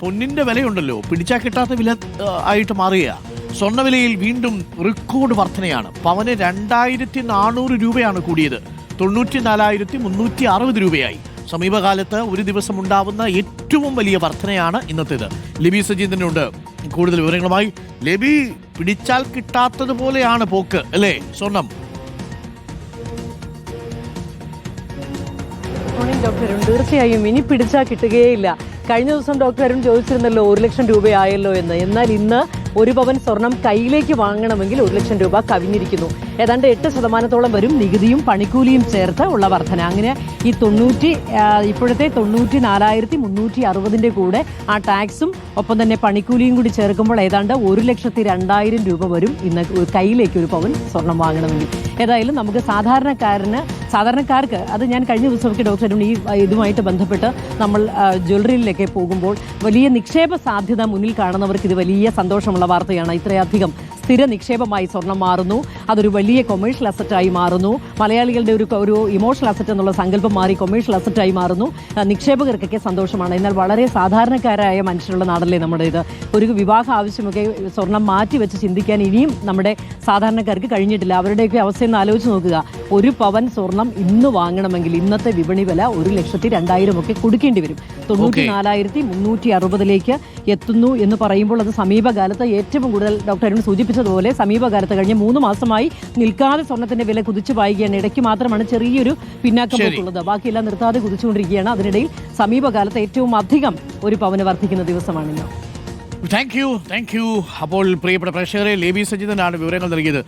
പൊന്നിന്റെ വിലയുണ്ടല്ലോ പിടിച്ചാൽ കിട്ടാത്ത വില ആയിട്ട് മാറുക സ്വർണവിലയിൽ വീണ്ടും റെക്കോർഡ് വർധനയാണ് പവന് രണ്ടായിരത്തി നാനൂറ് രൂപയാണ് കൂടിയത് തൊണ്ണൂറ്റി നാലായിരത്തി മുന്നൂറ്റി അറുപത് രൂപയായി സമീപകാലത്ത് ഒരു ദിവസം ഉണ്ടാവുന്ന ഏറ്റവും വലിയ വർധനയാണ് ഇന്നത്തേത് ലിബി സജീന്ദ്രനുണ്ട് കൂടുതൽ വിവരങ്ങളുമായി ലബി പിടിച്ചാൽ കിട്ടാത്തതുപോലെയാണ് പോക്ക് അല്ലേ സ്വർണം തീർച്ചയായും ഇനി പിടിച്ചാൽ കിട്ടുകയില്ല കഴിഞ്ഞ ദിവസം ഡോക്ടർ അരുൺ ചോദിച്ചിരുന്നല്ലോ ഒരു ലക്ഷം രൂപയായല്ലോ എന്ന്. എന്നാൽ ഇന്ന് ഒരു പവൻ സ്വർണം കയ്യിലേക്ക് വാങ്ങണമെങ്കിൽ ഒരു ലക്ഷം രൂപ കവിഞ്ഞിരിക്കുന്നു. ഏതാണ്ട് എട്ട് ശതമാനത്തോളം വരും നികുതിയും പണിക്കൂലിയും ചേർത്ത് ഉള്ള വർധന. അങ്ങനെ ഈ തൊണ്ണൂറ്റി ഇപ്പോഴത്തെ തൊണ്ണൂറ്റി നാലായിരത്തി മുന്നൂറ്റി അറുപതിന്റെ കൂടെ ആ ടാക്സും ഒപ്പം തന്നെ പണിക്കൂലിയും കൂടി ചേർക്കുമ്പോൾ ഏതാണ്ട് ഒരു ലക്ഷത്തി രണ്ടായിരം രൂപ വരും ഇന്ന് കയ്യിലേക്ക് ഒരു പവൻ സ്വർണം വാങ്ങണമെങ്കിൽ. ഏതായാലും നമുക്ക് സാധാരണക്കാരന് സാധാരണക്കാർക്ക് അത് ഞാൻ കഴിഞ്ഞ ദിവസമൊക്കെ ഡോക്ടറും ഈ ഇതുമായിട്ട് ബന്ധപ്പെട്ട് നമ്മൾ ജ്വല്ലറിയിലൊക്കെ പോകുമ്പോൾ വലിയ നിക്ഷേപ സാധ്യത മുന്നിൽ കാണുന്നവർക്ക് ഇത് വലിയ സന്തോഷമുള്ള വാർത്തയാണ്. ഇത്രയധികം സ്ഥിര നിക്ഷേപമായി സ്വർണം മാറുന്നു. അതൊരു വലിയ കൊമേഴ്ഷ്യൽ അസറ്റായി മാറുന്നു. മലയാളികളുടെ ഒരു ഒരു ഇമോഷണൽ അസറ്റ് എന്നുള്ള സങ്കല്പം മാറി കൊമേഴ്ഷ്യൽ അസറ്റായി മാറുന്നു. നിക്ഷേപകർക്കൊക്കെ സന്തോഷമാണ്. എന്നാൽ വളരെ സാധാരണക്കാരായ മനുഷ്യരുള്ള നാടല്ലേ നമ്മുടെ ഇത്? ഒരു വിവാഹ ആവശ്യമൊക്കെ സ്വർണം മാറ്റി വെച്ച് ചിന്തിക്കാൻ ഇനിയും നമ്മുടെ സാധാരണക്കാർക്ക് കഴിഞ്ഞിട്ടില്ല. അവരുടെയൊക്കെ അവസ്ഥയെന്ന് ആലോചിച്ച് നോക്കുക. ഒരു പവൻ സ്വർണം ഇന്ന് വാങ്ങണമെങ്കിൽ ഇന്നത്തെ വിപണി വില ഒരു ലക്ഷത്തി രണ്ടായിരം ഒക്കെ കൊടുക്കേണ്ടി വരും. തൊണ്ണൂറ്റി നാലായിരത്തി മുന്നൂറ്റി അറുപതിലേക്ക് എത്തുന്നു എന്ന് പറയുമ്പോൾ അത് സമീപകാലത്ത് ഏറ്റവും കൂടുതൽ ഡോക്ടർ അരുൺ സൂചിപ്പിച്ചതുപോലെ സമീപകാലത്ത് കഴിഞ്ഞ മൂന്ന് മാസമായി നിൽക്കാതെ സ്വർണത്തിന്റെ വില കുതിച്ചു പായുകയാണ്. ഇടയ്ക്ക് മാത്രമാണ് ചെറിയൊരു പിന്നാക്കം ശരി. പോക്കുള്ളത് ബാക്കിയെല്ലാം നിർത്താതെ കുതിച്ചുകൊണ്ടിരിക്കുകയാണ്. അതിനിടയിൽ സമീപകാലത്ത് ഏറ്റവും അധികം ഒരു പവന് വർദ്ധിക്കുന്ന ദിവസമാണ് ഇന്ന് താങ്ക് യു താങ്ക് യു അപ്പോൾ പ്രിയപ്പെട്ട പ്രേക്ഷകരെ ലേബി സജിതനാണ് വിവരങ്ങൾ നൽകിയത്.